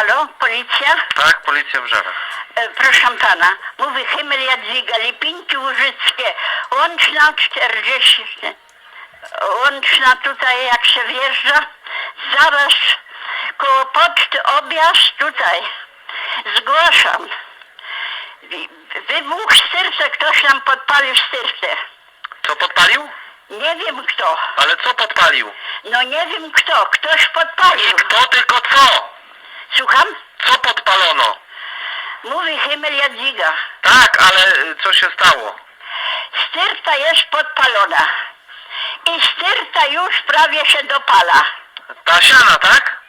Halo, policja? Tak, policja w Żarach. E, proszę pana, mówi Himmel Jadwiga, Lipinki Łużyckie, łączna 40, łączna tutaj jak się wjeżdża, zaraz koło poczty objazd tutaj. Zgłaszam. Wybuch styrce, ktoś nam podpalił styrce. Co podpalił? Nie wiem kto. Ale co podpalił? No nie wiem kto, ktoś podpalił. Nie kto, tylko co? Słucham? Co podpalono? Mówi Himmel Jadwiga. Tak, ale y, co się stało? Styrta jest podpalona. I styrta już prawie się dopala. Ta siana, tak?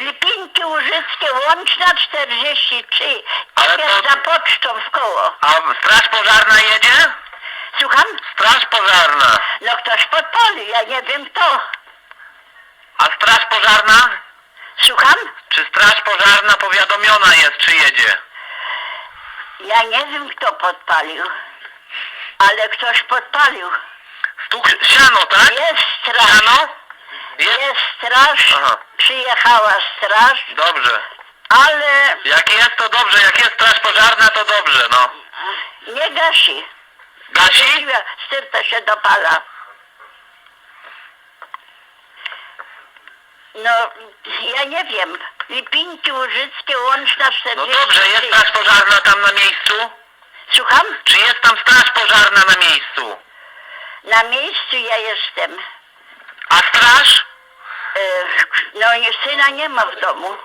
Lipinki Łużyckie, łączna 43. Ale jest to- za pocztą w koło. A straż pożarna jedzie? Słucham? Straż pożarna. No ktoś podpalił, ja nie wiem kto. A straż pożarna? Słucham? Czy straż pożarna powiadomiona jest, czy jedzie? Ja nie wiem kto podpalił. Ale ktoś podpalił. Stuk siano, tak? Jest straż. Siano? Jest? Jest straż. Aha. Przyjechała straż. Dobrze. Ale Jak jest, to dobrze. Jak jest straż pożarna, to dobrze, no. nie gasi. Gasi? Styrta się dopala. No, ja nie wiem. Lipinki Łużyckie, łączna 43. No dobrze, jest straż pożarna tam na miejscu? Słucham? Czy jest tam straż pożarna na miejscu? Na miejscu ja jestem. A straż? E, no, syna nie ma w domu.